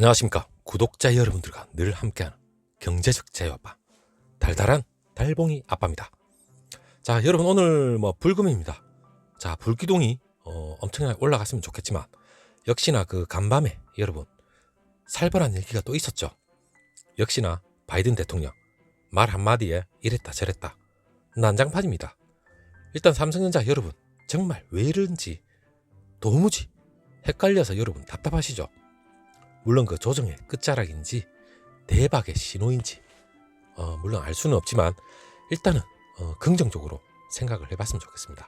안녕하십니까. 구독자 여러분들과 늘 함께하는 경제적 자유아빠 달달한 달봉이 아빠입니다. 자 여러분 오늘 뭐 불금입니다. 자 불기둥이 어, 엄청나게 올라갔으면 좋겠지만 역시나 그 간밤에 여러분 살벌한 얘기가 또 있었죠. 역시나 바이든 대통령 말 한마디에 이랬다 저랬다. 난장판입니다. 일단 삼성전자 여러분 정말 왜 이런지 도무지 헷갈려서 여러분 답답하시죠 물론 그 조정의 끝자락인지 대박의 신호인지 어, 물론 알 수는 없지만 일단은 어, 긍정적으로 생각을 해봤으면 좋겠습니다.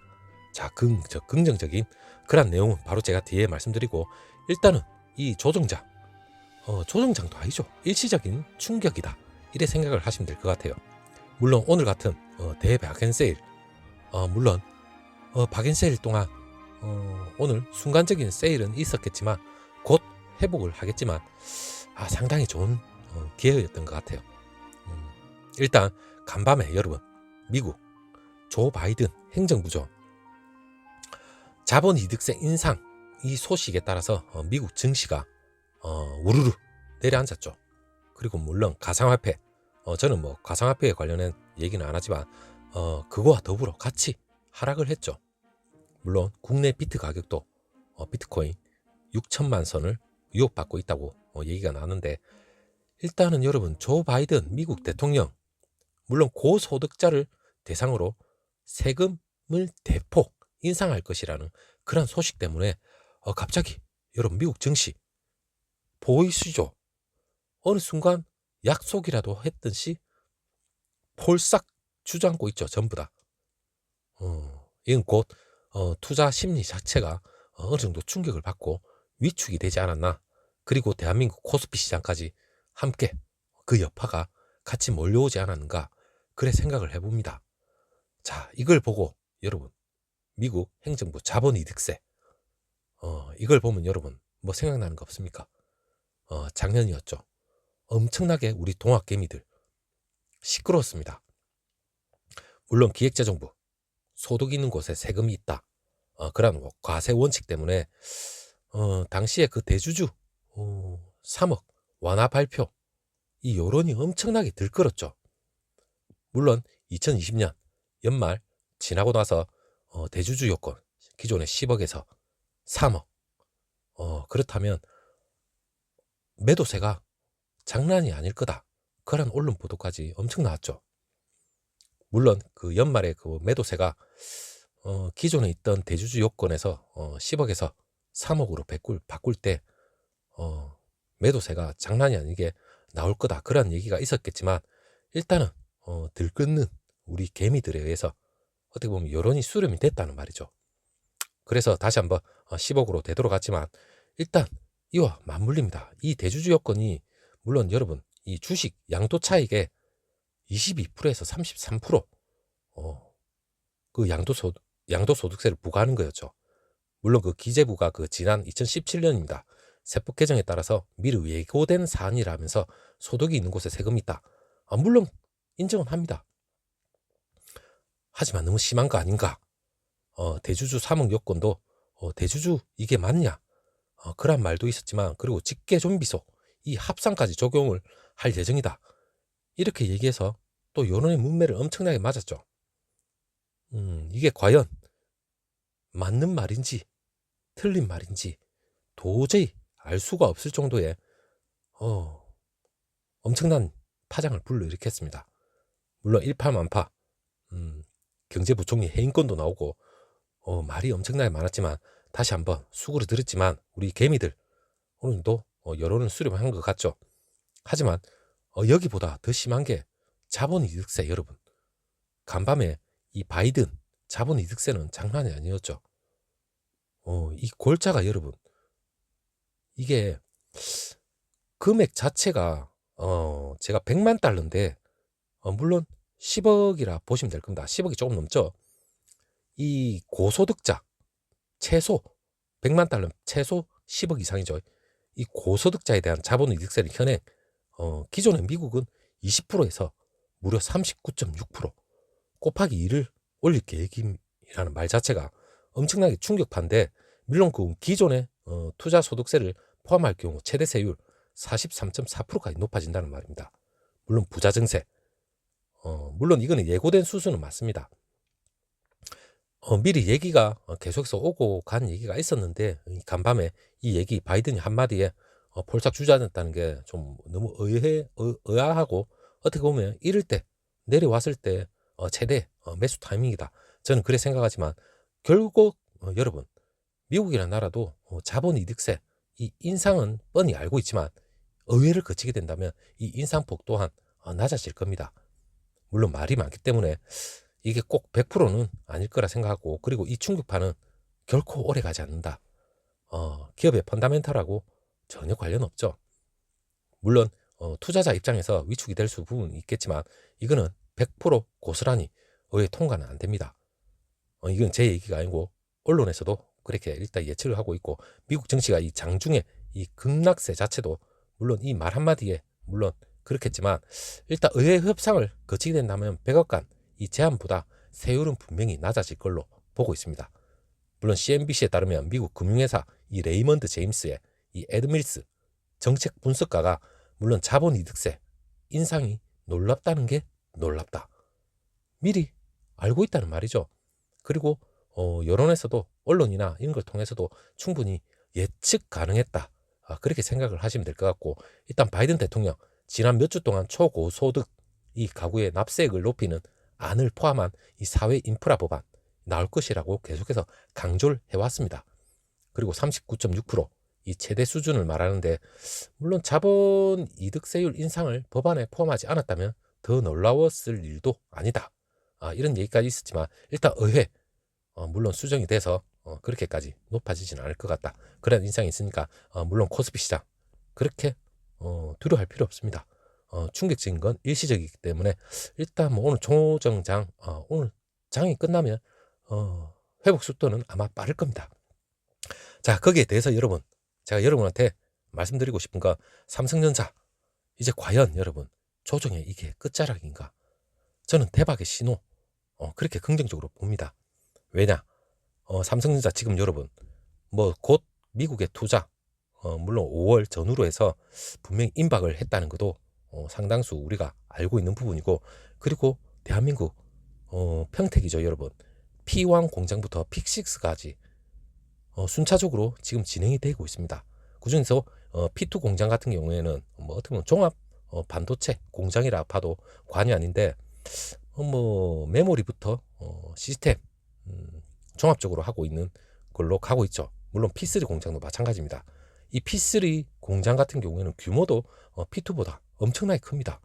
자, 긍, 저, 긍정적인 그런 내용은 바로 제가 뒤에 말씀드리고 일단은 이 조정장 어, 조정장도 아니죠. 일시적인 충격이다. 이래 생각을 하시면 될 것 같아요. 물론 오늘 같은 어, 대박앤세일 어, 물론 어, 박앤세일 동안 어, 오늘 순간적인 세일은 있었겠지만 곧 회복을 하겠지만 아, 상당히 좋은 어, 기회였던 것 같아요. 음, 일단 간밤에 여러분 미국 조 바이든 행정부죠. 자본이득세 인상 이 소식에 따라서 어, 미국 증시가 어, 우르르 내려앉았죠. 그리고 물론 가상화폐 어, 저는 뭐 가상화폐에 관련된 얘기는 안 하지만 어, 그거와 더불어 같이 하락을 했죠. 물론 국내 비트 가격도 어, 비트코인 6천만 선을 유혹받고 있다고 어, 얘기가 나는데 일단은 여러분 조 바이든 미국 대통령 물론 고소득자를 대상으로 세금을 대폭 인상할 것이라는 그런 소식 때문에 어, 갑자기 여러분 미국 증시 보이시죠? 어느 순간 약속이라도 했듯이 폴싹 주저앉고 있죠 전부 다. 어, 이건 곧 어, 투자 심리 자체가 어, 어느 정도 충격을 받고 위축이 되지 않았나. 그리고 대한민국 코스피 시장까지 함께 그 여파가 같이 몰려오지 않았는가. 그래 생각을 해봅니다. 자, 이걸 보고 여러분, 미국 행정부 자본이득세. 어, 이걸 보면 여러분, 뭐 생각나는 거 없습니까? 어, 작년이었죠. 엄청나게 우리 동학개미들 시끄러웠습니다. 물론 기획재정부, 소득 있는 곳에 세금이 있다. 어, 그런 과세 원칙 때문에 어, 당시에 그 대주주 어, 3억 완화 발표 이 여론이 엄청나게 들끓었죠. 물론 2020년 연말 지나고 나서 어, 대주주 요건 기존의 10억에서 3억 어, 그렇다면 매도세가 장난이 아닐 거다. 그런 언론 보도까지 엄청 나왔죠. 물론 그 연말에 그 매도세가 어, 기존에 있던 대주주 요건에서 어, 10억에서 3억으로 바꿀, 바꿀 때 어, 매도세가 장난이 아니게 나올 거다 그런 얘기가 있었겠지만 일단은 어, 들끓는 우리 개미들에 의해서 어떻게 보면 여론이 수렴이 됐다는 말이죠. 그래서 다시 한번 어, 10억으로 되돌아갔지만 일단 이와 맞물립니다. 이 대주주 요건이 물론 여러분 이 주식 양도 차익의 22%에서 33% 어, 그 양도 소 양도 소득세를 부과하는 거였죠. 물론 그 기재부가 그 지난 2017년입니다. 세법 개정에 따라서 미리 예고된 사안이라면서 소득이 있는 곳에 세금이 있다. 아, 물론 인정은 합니다. 하지만 너무 심한 거 아닌가? 어, 대주주 3억 요건도 어, 대주주 이게 맞냐? 어, 그런 말도 있었지만 그리고 직계 좀비소 이 합상까지 적용을 할 예정이다. 이렇게 얘기해서 또 여론의 문매를 엄청나게 맞았죠. 음, 이게 과연 맞는 말인지 틀린 말인지 도저히 알 수가 없을 정도의 어, 엄청난 파장을 불러일으켰습니다. 물론 일파만파 음, 경제부총리 해임권도 나오고 어, 말이 엄청나게 많았지만 다시 한번 수구를 들었지만 우리 개미들 정도 어, 여론을 수렴한 것 같죠. 하지만 어, 여기보다 더 심한 게 자본이득세 여러분. 간밤에 이 바이든 자본이득세는 장난이 아니었죠. 어, 이 골자가 여러분 이게 금액 자체가 어, 제가 100만 달러인데 어, 물론 10억이라 보시면 될 겁니다. 10억이 조금 넘죠. 이 고소득자 최소 100만 달러 최소 10억 이상이죠. 이 고소득자에 대한 자본이득세를 현행 어, 기존의 미국은 20%에서 무려 39.6% 곱하기 2를 올릴 계획이라는 말 자체가 엄청나게 충격파인데 물론 그 기존의 어, 투자 소득세를 포함할 경우 최대 세율 43.4%까지 높아진다는 말입니다. 물론 부자 증세. 어, 물론 이거는 예고된 수수는 맞습니다. 어, 미리 얘기가 어, 계속해서 오고 간 얘기가 있었는데 간밤에 이 얘기 바이든이 한마디에 어, 폴짝 주저앉았다는 게 좀 너무 의해, 의, 의아하고 어떻게 보면 이럴 때 내려왔을 때 어, 최대 어, 매수 타이밍이다. 저는 그래 생각하지만 결국 어, 여러분 미국이라는 나라도 어, 자본 이득세 이 인상은 뻔히 알고 있지만 의회를 거치게 된다면 이 인상폭 또한 어, 낮아질 겁니다. 물론 말이 많기 때문에 이게 꼭 100%는 아닐 거라 생각하고 그리고 이 충격파는 결코 오래 가지 않는다. 어, 기업의 펀다멘탈하고 전혀 관련 없죠. 물론 어, 투자자 입장에서 위축이 될 수 부분이 있겠지만 이거는 100% 고스란히 의회 통과는 안 됩니다. 어, 이건 제 얘기가 아니고 언론에서도 그렇게 일단 예측을 하고 있고 미국 정치가 이 장중에 이 급락세 자체도 물론 이 말 한마디에 물론 그렇겠지만 일단 의회 협상을 거치게 된다면 100억간 이 제한보다 세율은 분명히 낮아질 걸로 보고 있습니다. 물론 CNBC에 따르면 미국 금융회사 이 레이먼드 제임스의 이 에드밀스 정책 분석가가 물론 자본 이득세 인상이 놀랍다는 게 놀랍다. 미리 알고 있다는 말이죠. 그리고 어, 여론에서도 언론이나 이런 걸 통해서도 충분히 예측 가능했다. 아, 그렇게 생각을 하시면 될 것 같고 일단 바이든 대통령 지난 몇 주 동안 초고소득 이 가구의 납세액을 높이는 안을 포함한 이 사회 인프라 법안 나올 것이라고 계속해서 강조를 해왔습니다. 그리고 39.6%이 최대 수준을 말하는데 물론 자본 이득세율 인상을 법안에 포함하지 않았다면 더 놀라웠을 일도 아니다. 아, 이런 얘기까지 있었지만 일단 의회 어, 물론 수정이 돼서 어, 그렇게까지 높아지지는 않을 것 같다. 그런 인상이 있으니까 어, 물론 코스피 시장 그렇게 어, 두려워할 필요 없습니다. 어, 충격적인 건 일시적이기 때문에 일단 뭐 오늘 조정장 어, 오늘 장이 끝나면 어, 회복 속도는 아마 빠를 겁니다. 자 거기에 대해서 여러분 제가 여러분한테 말씀드리고 싶은 건 삼성전자 이제 과연 여러분 조정의 이게 끝자락인가? 저는 대박의 신호 어, 그렇게 긍정적으로 봅니다. 왜냐? 어, 삼성전자 지금 여러분 뭐 곧 미국의 투자 어, 물론 5월 전후로 해서 분명히 임박을 했다는 것도 어, 상당수 우리가 알고 있는 부분이고 그리고 대한민국 어, 평택이죠 여러분 P1 공장부터 픽6까지 어, 순차적으로 지금 진행이 되고 있습니다. 그중에서 어, P2 공장 같은 경우에는 뭐 어떻게 보면 종합 어, 반도체 공장이라 봐도 관이 아닌데 어, 뭐 메모리부터 어, 시스템 음, 종합적으로 하고 있는 걸로 가고 있죠. 물론 P3 공장도 마찬가지입니다. 이 P3 공장 같은 경우에는 규모도 어, P2보다 엄청나게 큽니다.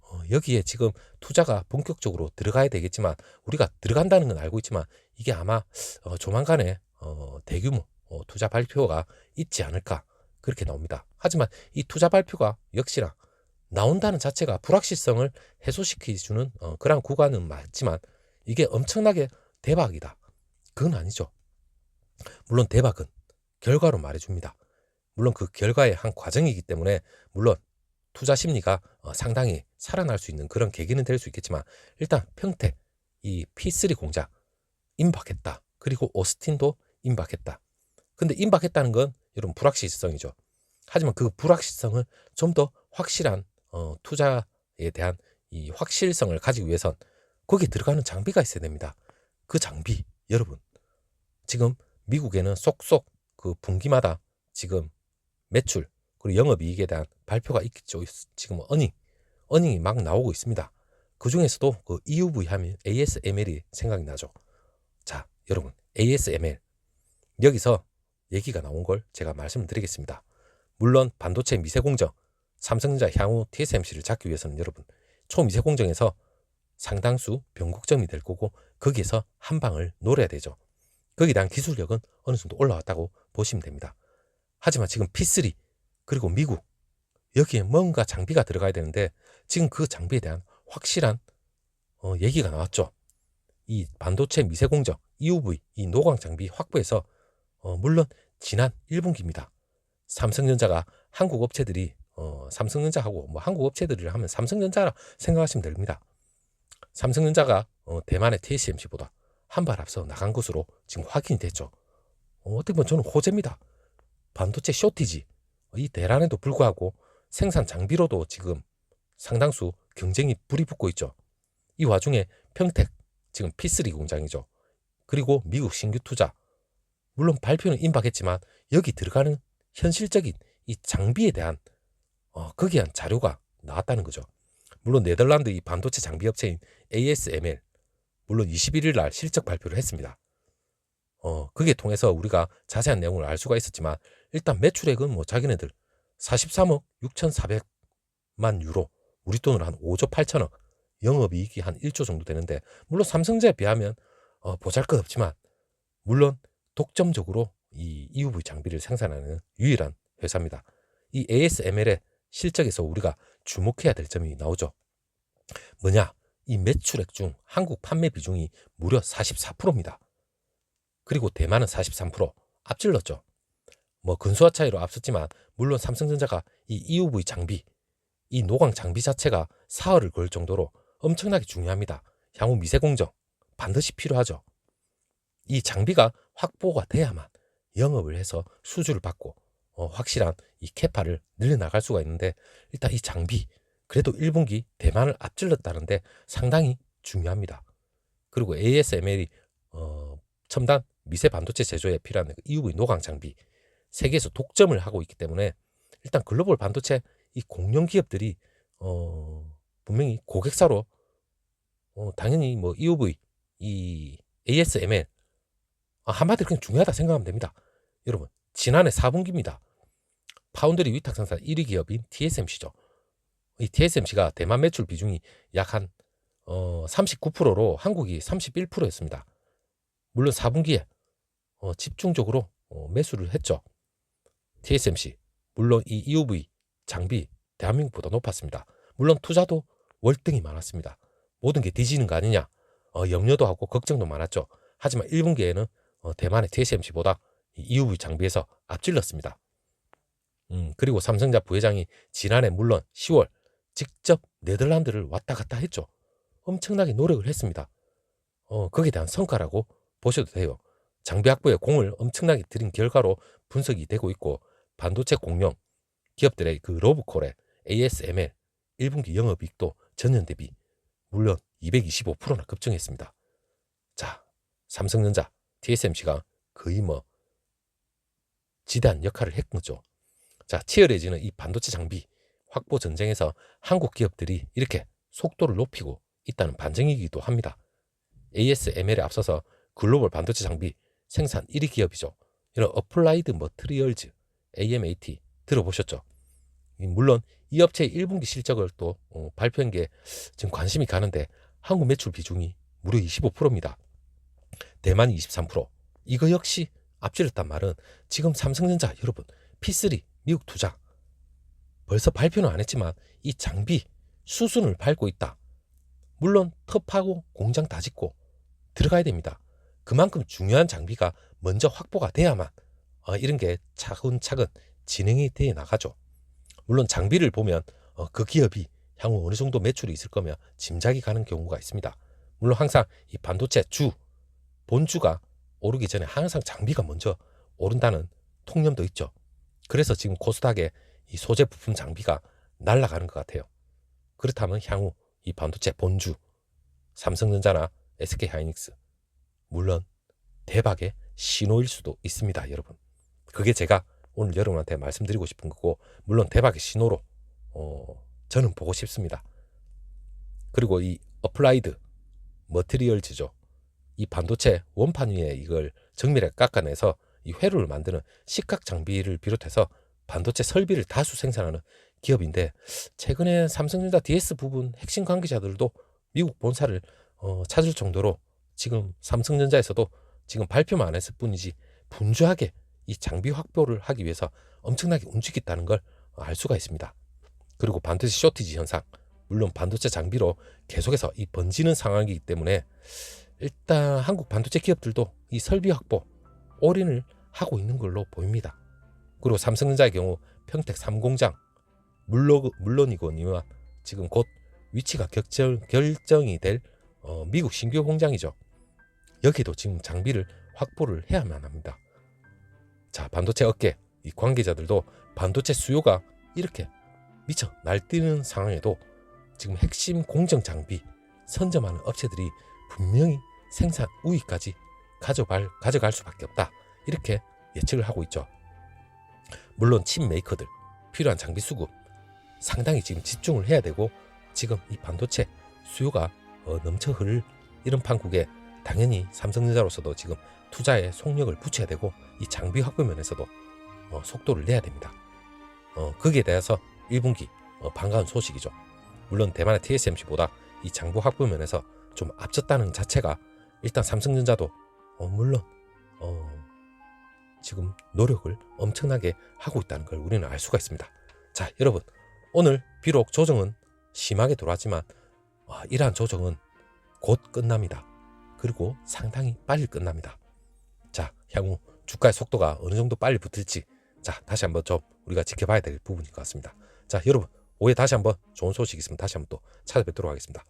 어, 여기에 지금 투자가 본격적으로 들어가야 되겠지만 우리가 들어간다는 건 알고 있지만 이게 아마 어, 조만간에 어, 대규모 어, 투자 발표가 있지 않을까 그렇게 나옵니다. 하지만 이 투자 발표가 역시나 나온다는 자체가 불확실성을 해소시켜주는 어, 그런 구간은 맞지만 이게 엄청나게 대박이다. 그건 아니죠. 물론 대박은 결과로 말해줍니다. 물론 그 결과의 한 과정이기 때문에 물론 투자 심리가 어, 상당히 살아날 수 있는 그런 계기는 될 수 있겠지만 일단 평택 이 P3 공장 임박했다. 그리고 오스틴도 임박했다. 근데 임박했다는 건 여러분 불확실성이죠. 하지만 그 불확실성을 좀 더 확실한 어, 투자에 대한 이 확실성을 가지기 위해선 거기에 들어가는 장비가 있어야 됩니다. 그 장비 여러분 지금 미국에는 쏙쏙 그 분기마다 지금 매출 그리고 영업이익에 대한 발표가 있겠죠. 지금 어닝 어닝이 막 나오고 있습니다. 그 중에서도 그 EUV 하면 ASML이 생각이 나죠. 자 여러분 ASML 여기서 얘기가 나온 걸 제가 말씀을 드리겠습니다. 물론 반도체 미세 공정 삼성전자 향후 TSMC를 잡기 위해서는 여러분 초미세 공정에서 상당수 변곡점이 될 거고 거기에서 한 방을 노려야 되죠. 거기에 대한 기술력은 어느 정도 올라왔다고 보시면 됩니다. 하지만 지금 P3 그리고 미국 여기에 뭔가 장비가 들어가야 되는데 지금 그 장비에 대한 확실한 어, 얘기가 나왔죠. 이 반도체 미세 공정 EUV 이 노광 장비 확보해서 어, 물론 지난 1분기입니다. 삼성전자가 한국 업체들이 어, 삼성전자하고 뭐 한국 업체들을 하면 삼성전자라 생각하시면 됩니다. 삼성전자가 어, 대만의 TSMC보다 한 발 앞서 나간 것으로 지금 확인이 됐죠. 어, 어떻게 보면 저는 호재입니다. 반도체 쇼티지 이 대란에도 불구하고 생산 장비로도 지금 상당수 경쟁이 불이 붙고 있죠. 이 와중에 평택 지금 P3 공장이죠. 그리고 미국 신규 투자 물론 발표는 임박했지만 여기 들어가는 현실적인 이 장비에 대한 어, 거기에 한 자료가 나왔다는 거죠. 물론 네덜란드 이 반도체 장비 업체인 ASML 물론 21일 날 실적 발표를 했습니다. 어, 그게 통해서 우리가 자세한 내용을 알 수가 있었지만 일단 매출액은 뭐 자기네들 43억 6,400만 유로 우리 돈으로 한 5조 8천억 영업이익이 한 1조 정도 되는데 물론 삼성제에 비하면 어, 보잘것 없지만 물론 독점적으로 이 EUV 장비를 생산하는 유일한 회사입니다. 이 ASML의 실적에서 우리가 주목해야 될 점이 나오죠. 뭐냐? 이 매출액 중 한국 판매 비중이 무려 44%입니다. 그리고 대만은 43% 앞질렀죠. 뭐 근소화 차이로 앞섰지만 물론 삼성전자가 이 EUV 장비, 이 노광 장비 자체가 사흘을 걸 정도로 엄청나게 중요합니다. 향후 미세 공정 반드시 필요하죠. 이 장비가 확보가 돼야만 영업을 해서 수주를 받고 어, 확실한 이 캐파를 늘려나갈 수가 있는데 일단 이 장비 그래도 1분기 대만을 앞질렀다는데 상당히 중요합니다. 그리고 ASML이 어, 첨단 미세 반도체 제조에 필요한 EUV 노광 장비 세계에서 독점을 하고 있기 때문에 일단 글로벌 반도체 이 공룡 기업들이 어, 분명히 고객사로 어, 당연히 뭐 EUV 이 ASML 아, 한마디로 그냥 중요하다 생각하면 됩니다. 여러분 지난해 4분기입니다. 파운드리 위탁 생산 1위 기업인 TSMC죠. 이 TSMC가 대만 매출 비중이 약 한 어, 39%로 한국이 31%였습니다. 물론 4분기에 어, 집중적으로 어, 매수를 했죠. TSMC 물론 이 EUV 장비 대한민국보다 높았습니다. 물론 투자도 월등히 많았습니다. 모든 게 뒤지는 거 아니냐 어, 염려도 하고 걱정도 많았죠. 하지만 1분기에는 어, 대만의 TSMC보다 EUV 장비에서 앞질렀습니다. 음, 그리고 삼성자 부회장이 지난해 물론 10월 직접 네덜란드를 왔다 갔다 했죠. 엄청나게 노력을 했습니다. 어, 거기에 대한 성과라고 보셔도 돼요. 장비 확보에 공을 엄청나게 들인 결과로 분석이 되고 있고 반도체 공룡 기업들의 그 로브콜의 ASML 1분기 영업이익도 전년 대비 물론 225%나 급증했습니다. 자, 삼성전자, TSMC가 거의 뭐 지대한 역할을 했 거죠. 자, 치열해지는 이 반도체 장비 확보 전쟁에서 한국 기업들이 이렇게 속도를 높이고 있다는 반증이기도 합니다. ASML에 앞서서 글로벌 반도체 장비 생산 1위 기업이죠. 이런 어플라이드 머트리얼즈 AMAT 들어보셨죠? 물론 이 업체의 1분기 실적을 또 어, 발표한 게 지금 관심이 가는데 한국 매출 비중이 무려 25%입니다. 대만 23%. 이거 역시 앞질렀단 말은 지금 삼성전자 여러분 P3 미국 투자 벌써 발표는 안 했지만 이 장비 수순을 밟고 있다. 물론 텁하고 공장 다 짓고 들어가야 됩니다. 그만큼 중요한 장비가 먼저 확보가 돼야만 어, 이런 게 차근차근 진행이 돼 나가죠. 물론 장비를 보면 어, 그 기업이 향후 어느 정도 매출이 있을 거면 짐작이 가는 경우가 있습니다. 물론 항상 이 반도체 주 본주가 오르기 전에 항상 장비가 먼저 오른다는 통념도 있죠. 그래서 지금 코스닥에 이 소재 부품 장비가 날아가는 것 같아요. 그렇다면 향후 이 반도체 본주 삼성전자나 SK하이닉스 물론 대박의 신호일 수도 있습니다, 여러분. 그게 제가 오늘 여러분한테 말씀드리고 싶은 거고 물론 대박의 신호로 어, 저는 보고 싶습니다. 그리고 이 어플라이드 머티리얼즈죠. 이 반도체 원판 위에 이걸 정밀하게 깎아내서 이 회로를 만드는 식각 장비를 비롯해서 반도체 설비를 다수 생산하는 기업인데 최근에 삼성전자 DS 부분 핵심 관계자들도 미국 본사를 어, 찾을 정도로 지금 삼성전자에서도 지금 발표만 안 했을 뿐이지 분주하게 이 장비 확보를 하기 위해서 엄청나게 움직였다는 걸 알 수가 있습니다. 그리고 반도체 쇼티지 현상, 물론 반도체 장비로 계속해서 이 번지는 상황이기 때문에 일단 한국 반도체 기업들도 이 설비 확보 올인을 하고 있는 걸로 보입니다. 그리고 삼성전자의 경우 평택 3공장 물론 물론이거니와 지금 곧 위치가 결정, 결정이 될 어, 미국 신규 공장이죠. 여기도 지금 장비를 확보를 해야만 합니다. 자 반도체 업계 이 관계자들도 반도체 수요가 이렇게 미쳐 날뛰는 상황에도 지금 핵심 공정 장비 선점하는 업체들이 분명히 생산 우위까지 가져갈, 가져갈 수밖에 없다. 이렇게 예측을 하고 있죠. 물론 칩 메이커들 필요한 장비 수급 상당히 지금 집중을 해야 되고 지금 이 반도체 수요가 어, 넘쳐 흐를 이런 판국에 당연히 삼성전자로서도 지금 투자에 속력을 붙여야 되고 이 장비 확보 면에서도 어, 속도를 내야 됩니다. 어, 거기에 대해서 1분기 어, 반가운 소식이죠. 물론 대만의 TSMC보다 이 장부 확보 면에서 좀 앞섰다는 자체가 일단 삼성전자도 어, 물론 어, 지금 노력을 엄청나게 하고 있다는 걸 우리는 알 수가 있습니다. 자, 여러분 오늘 비록 조정은 심하게 돌아왔지만 와, 이러한 조정은 곧 끝납니다. 그리고 상당히 빨리 끝납니다. 자, 향후 주가의 속도가 어느 정도 빨리 붙을지 자, 다시 한번 좀 우리가 지켜봐야 될 부분인 것 같습니다. 자, 여러분, 오후에 다시 한번 좋은 소식 있으면 다시 한번 또 찾아뵙도록 하겠습니다.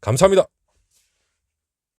감사합니다.